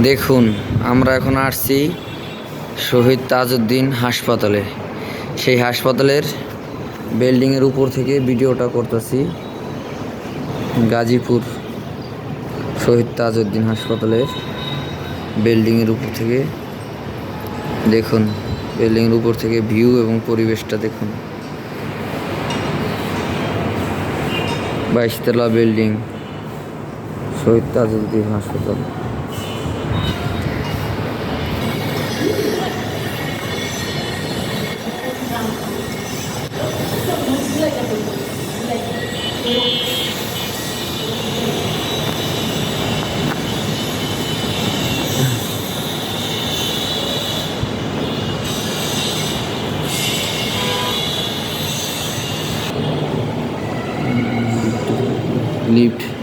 দেখুন, আমরা এখন আসছি শহীদ তাজউদ্দিন হাসপাতালে। সেই হাসপাতালের বিল্ডিংয়ের উপর থেকে ভিডিওটা করতেছি। গাজীপুর শহীদ তাজউদ্দিন হাসপাতালের বিল্ডিংয়ের উপর থেকে। দেখুন, বিল্ডিংয়ের উপর থেকে ভিউ এবং পরিবেশটা দেখুন। বাইশতলা বিল্ডিং, শহীদ তাজউদ্দিন হাসপাতাল। লিফট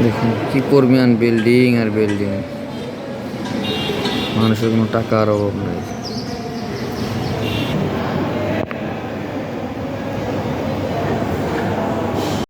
দেখুন কি পরিমাণ বিল্ডিং আর বিল্ডিং মানুষের কোনো টাকার অভাব নেই।